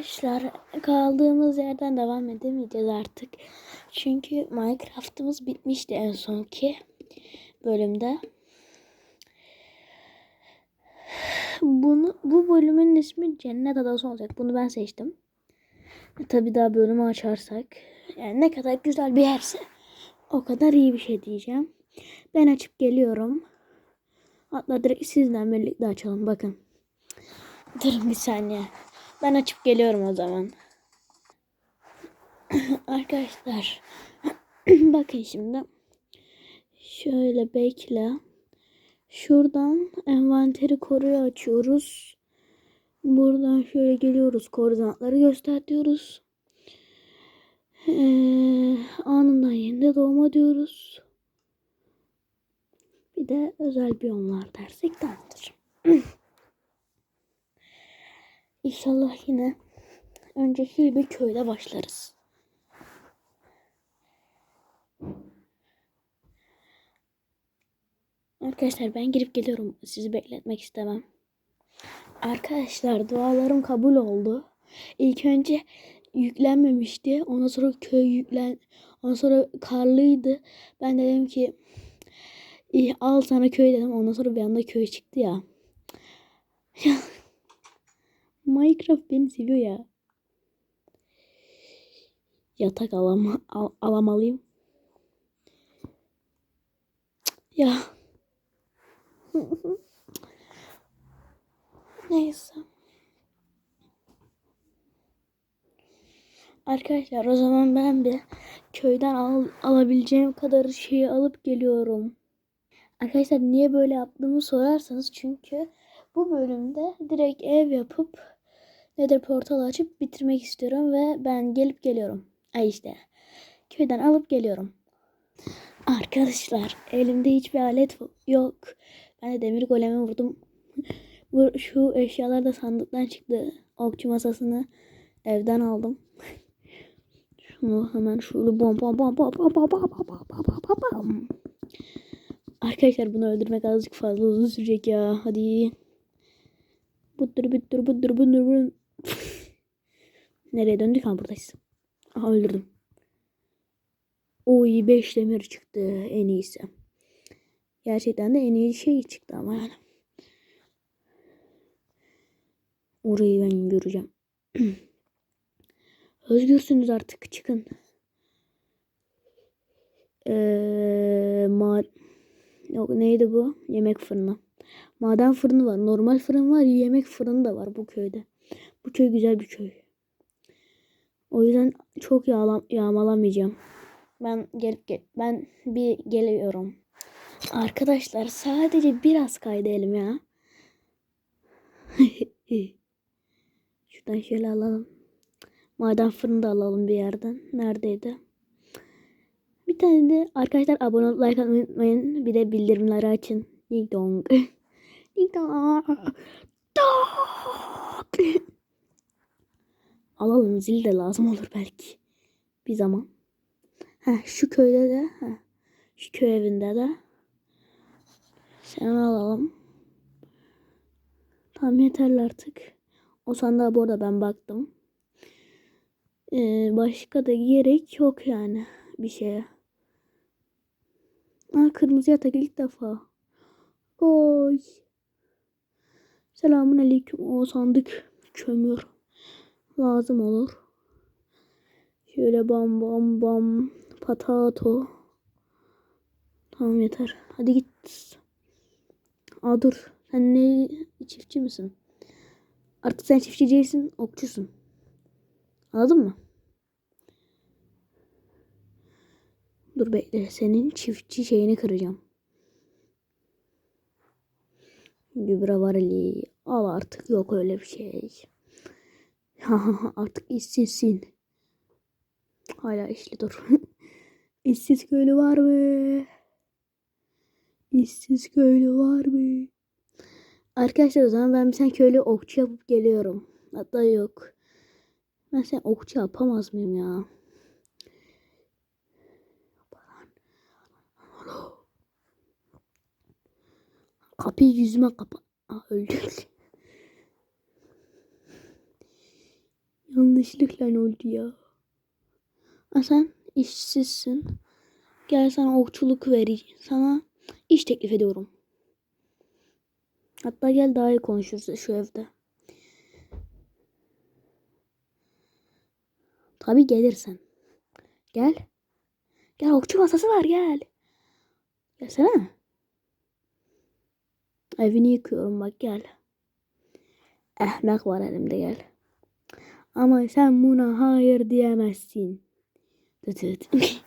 Arkadaşlar kaldığımız yerden devam edemeyeceğiz artık. Çünkü Minecraft'ımız bitmişti en sonki bölümde. Bunu bu bölümün ismi Cennet Adası olacak. Bunu ben seçtim. Tabii daha bölümü açarsak yani ne kadar güzel bir yerse o kadar iyi bir şey diyeceğim. Ben açıp geliyorum. Hatta direkt sizden birlikte açalım bakın. Durun bir saniye. Ben açıp geliyorum o zaman. Arkadaşlar bakın şimdi. Şöyle bekle. Şuradan envanteri koruyu açıyoruz. Buradan şöyle geliyoruz. Koordinatları göster diyoruz. Ee, anından yenide doğma diyoruz. Bir de özel biyomlar dersek tamamdır. İnşallah yine önceki bir köyde başlarız. Arkadaşlar ben girip geliyorum. Sizi bekletmek istemem. Arkadaşlar dualarım kabul oldu. İlk önce yüklenmemişti. Ondan sonra köy yüklen. Ondan sonra karlıydı. Ben de dedim ki al sana köy dedim. Ondan sonra bir anda köy çıktı ya. Minecraft beni seviyor ya. Yatak alama, al, alamalıyım. Ya. Neyse. Arkadaşlar o zaman ben bir köyden al, alabileceğim kadar şeyi alıp geliyorum. Arkadaşlar niye böyle yaptığımı sorarsanız çünkü bu bölümde direkt ev yapıp Nether portal açıp bitirmek istiyorum ve ben gelip geliyorum. Ay işte köyden alıp geliyorum. Arkadaşlar elimde hiçbir alet yok. Ben de demir golemi vurdum. Bu şu eşyalar da sandıktan çıktı. Okçu masasını evden aldım. Şunu hemen şöyle bom bom bom bom bom bom bom bom bom bom bom. Arkadaşlar bunu öldürmek azıcık fazla uzun sürecek ya. Hadi. Budur budur budur budur budur. Nereye döndük? Ha buradayız. Aha öldürdüm. Oy 5 demir çıktı en iyisi. Gerçekten de en iyi şey çıktı ama yani. Orayı ben göreceğim. Özgürsünüz artık çıkın. Ee, ma Yok neydi bu? Yemek fırını. Maden fırını var. Normal fırın var. Yemek fırını da var bu köyde. Bu köy güzel bir köy. O yüzden çok yağlam yağmalamayacağım. Ben gelip gel ben bir geliyorum. Arkadaşlar sadece biraz kaydedelim ya. Şuradan şöyle alalım. Maden fırını da alalım bir yerden. Neredeydi? Bir tane de arkadaşlar abone olup like atmayı unutmayın. Bir de bildirimleri açın. Ding dong. Ding dong. Alalım zil de lazım olur belki. Bir zaman. Heh, şu köyde de. Heh, şu köy evinde de. Sen alalım. Tamam yeterli artık. O sandığa bu arada ben baktım. Ee, başka da gerek yok yani bir şeye. Aa, kırmızı yatak ilk defa. Oy. Selamun aleyküm. O sandık kömür lazım olur. Şöyle bam bam bam patato. Tamam yeter. Hadi git. Aa dur. Sen ne çiftçi misin? Artık sen çiftçi değilsin, okçusun. Anladın mı? Dur bekle. Senin çiftçi şeyini kıracağım. Gübre varili. Al artık yok öyle bir şey. artık işsizsin. Hala işli dur. İşsiz köylü var mı? İşsiz köylü var mı? Arkadaşlar o zaman ben bir sen köylü okçu yapıp geliyorum. Hatta yok. Ben sen okçu yapamaz mıyım ya? Kapıyı yüzüme kapa. Aa, öldü. Yanlışlıkla oldu ya. Ha sen işsizsin. Gel sana okçuluk vereyim. Sana iş teklif ediyorum. Hatta gel daha iyi konuşuruz şu evde. Tabii gelirsen. Gel. Gel okçu masası var gel. Gelsene. Evini yıkıyorum bak gel. Ehmek var elimde gel. Ama sen buna hayır diyemezsin. Tıt tıt.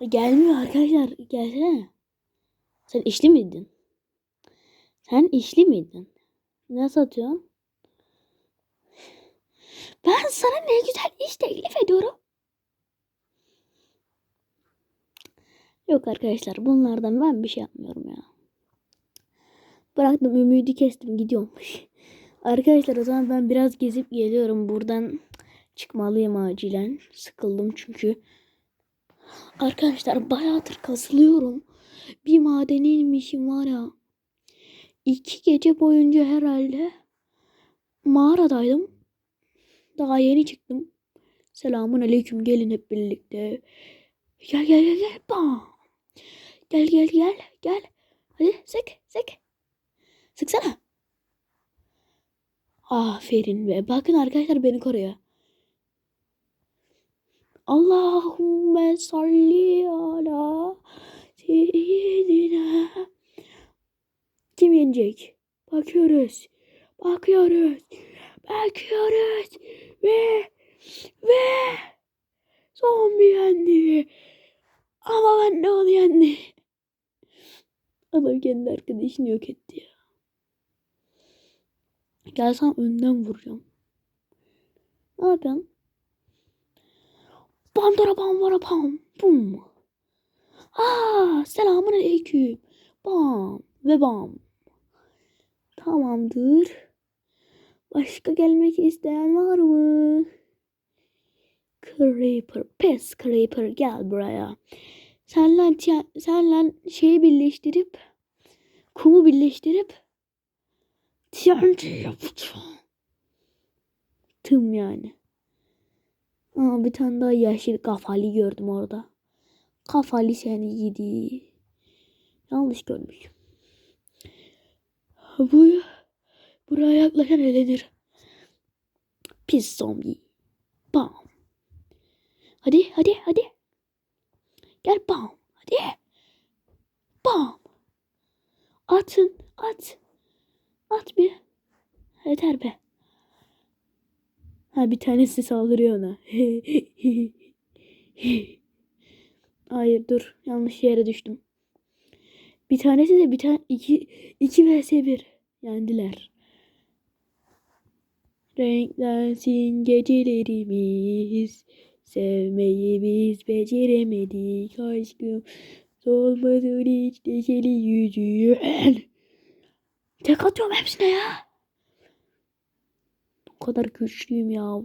Gelmiyor arkadaşlar. Gelsene. Sen işli miydin? Sen işli miydin? Ne satıyorsun? Ben sana ne güzel iş teklif ediyorum. Yok arkadaşlar bunlardan ben bir şey yapmıyorum ya. Bıraktım ümidi kestim gidiyormuş. Arkadaşlar o zaman ben biraz gezip geliyorum. Buradan çıkmalıyım acilen. Sıkıldım çünkü. Arkadaşlar bayağıdır kasılıyorum. Bir madene inmişim var ya. İki gece boyunca herhalde mağaradaydım. Daha yeni çıktım. Selamun aleyküm gelin hep birlikte. Gel gel gel gel. Bam. Gel gel gel gel. Hadi sık sık. Sıksana. Aferin be. Bakın arkadaşlar beni koruyor. Allahümme salli ala seyyidina. Kim yenecek? Bakıyoruz. Bakıyoruz. Bakıyoruz. Ve ve zombi yendi. Ama ben de onu yendi. Adam kendi arkadaşını yok etti ya. Gelsem önden vuracağım. Ne yapıyorsun? Bam dara bam vara bam. Bum. Aa, selamun aleyküm. Bam ve bam. Tamamdır. Başka gelmek isteyen var mı? Creeper, pes Creeper gel buraya. Senle, senle şeyi birleştirip kumu birleştirip TNT yapacağım. Tım yani. Aa, bir tane daha yeşil kafalı gördüm orada. Kafalı seni yedi. Yanlış görmüşüm. Bu buraya yaklaşan elenir. Pis zombi. Bam. Hadi hadi hadi. Gel bam. Hadi. Bam. Atın at. At bir. Yeter be. Ha bir tanesi saldırıyor ona. Hayır dur. Yanlış yere düştüm. Bir tanesi de bir tane iki iki vs bir yendiler. Renklensin gecelerimiz. Sevmeyi biz beceremedik aşkım. Solmadın hiç neşeli yüzün. Tek atıyorum hepsine ya. O kadar güçlüyüm ya.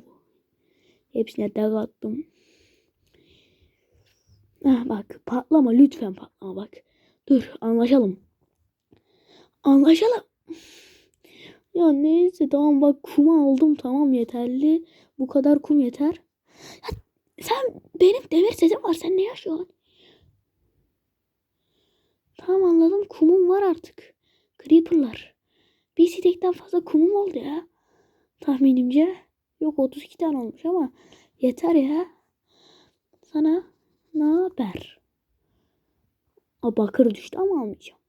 Hepsine tek attım. Ah bak patlama lütfen patlama bak. Dur anlaşalım. Anlaşalım. Ya neyse tamam bak kumu aldım tamam yeterli. Bu kadar kum yeter. Ya, sen benim demir sesim var sen ne yaşıyorsun? Tamam anladım kumum var artık. Creeper'lar. Bir sitekten fazla kumum oldu ya. Tahminimce. Yok 32 tane olmuş ama yeter ya. Sana ne haber? A bakır düştü ama almayacağım.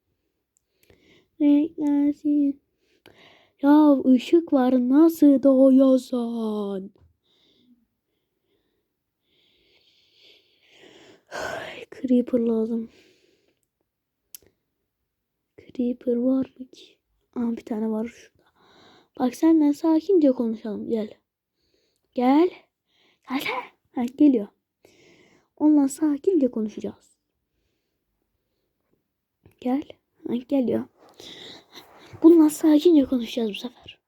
Renklensin. Ya ışık var nasıl doğuyorsun? Creeper lazım. Creeper var mı ki? Aa, bir tane var şurada. Bak senden sakince konuşalım. Gel. Gel. Gel. Ha, geliyor. Onunla sakince konuşacağız. Gel. Ha, geliyor. Bununla sakince konuşacağız bu sefer.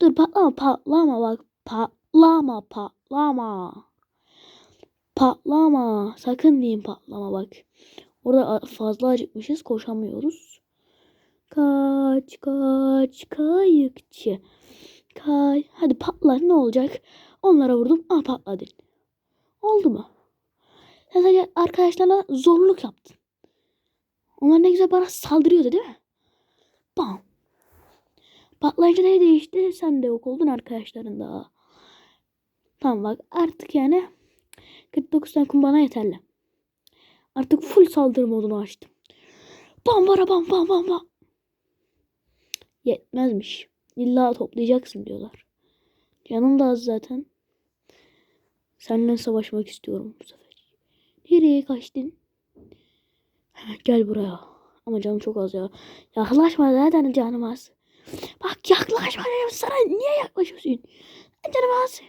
Dur patlama patlama bak. Patlama patlama. Patlama. Sakın diyeyim patlama bak. Orada fazla acıkmışız koşamıyoruz. Kaç kaç kayıkçı. Kay. Hadi patlar ne olacak? Onlara vurdum. Aa patladı. Oldu mu? Sen sadece arkadaşlarına zorluk yaptın. Onlar ne güzel bana saldırıyordu değil mi? Bam. Patlayınca ne değişti? Sen de yok oldun arkadaşların da. Tamam bak artık yani 49 tane kum yeterli. Artık full saldırı modunu açtım. Bam bara bam bam bam bam. Yetmezmiş. İlla toplayacaksın diyorlar. Canım da az zaten. Seninle savaşmak istiyorum bu sefer. Nereye kaçtın? Ha, Gel buraya. Ama canım çok az ya. Yaklaşma zaten canım az. Bak yaklaşma dedim sana. Niye yaklaşıyorsun? Canım az.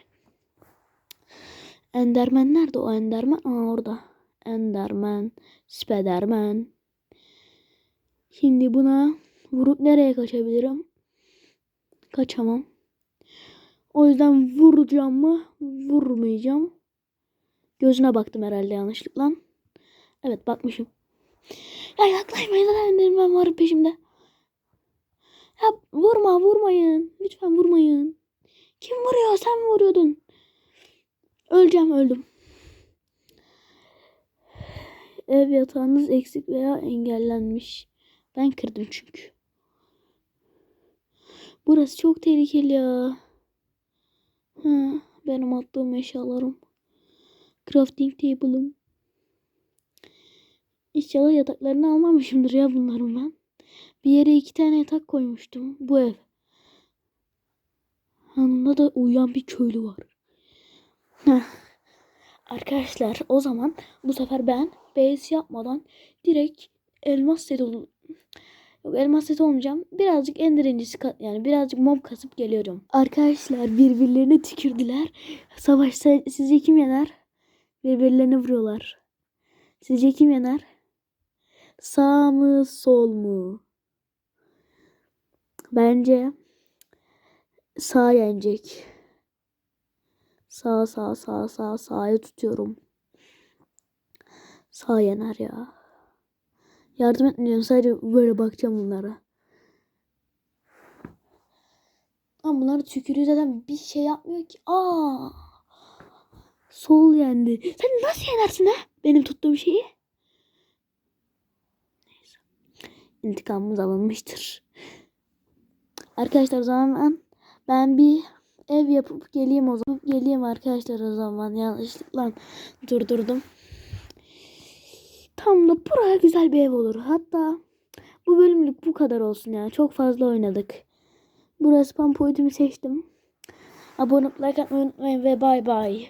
Enderman nerede o Enderman? Aa orada. Enderman. Spiderman. Şimdi buna vurup nereye kaçabilirim? Kaçamam. O yüzden vuracağım mı? Vurmayacağım. Gözüne baktım herhalde yanlışlıkla. Evet bakmışım. Ya yaklaşmayın lan Enderman var peşimde. Ya vurma vurmayın. Lütfen vurmayın. Kim vuruyor? Sen mi vuruyordun? Öleceğim öldüm. Ev yatağınız eksik veya engellenmiş. Ben kırdım çünkü. Burası çok tehlikeli ya. Ha, benim attığım eşyalarım. Crafting table'ım. İnşallah yataklarını almamışımdır ya bunların ben. Bir yere iki tane yatak koymuştum. Bu ev. Yanında da uyuyan bir köylü var. Arkadaşlar o zaman bu sefer ben base yapmadan direkt elmas set ol Yok elmas set olmayacağım. Birazcık ender incisi yani birazcık mob kasıp geliyorum. Arkadaşlar birbirlerine tükürdüler. Savaşta sizce kim yener? Birbirlerine vuruyorlar. Sizce kim yener? Sağ mı sol mu? Bence sağ yenecek. Sağ sağ sağ sağ sağa tutuyorum. Sağ yener ya. Yardım etmeyeceğim. Sadece böyle bakacağım bunlara. Ama bunlar tükürüğü zaten bir şey yapmıyor ki. Aa! Sol yendi. Sen nasıl yenersin ha? Benim tuttuğum şeyi. İntikamımız alınmıştır. Arkadaşlar o zaman ben bir ev yapıp geleyim o zaman. Geleyim arkadaşlar o zaman. Yanlışlıkla durdurdum. Tam da buraya güzel bir ev olur. Hatta bu bölümlük bu kadar olsun ya. Çok fazla oynadık. Burası spam point'imi seçtim. Abone olup like atmayı unutmayın ve bay bay.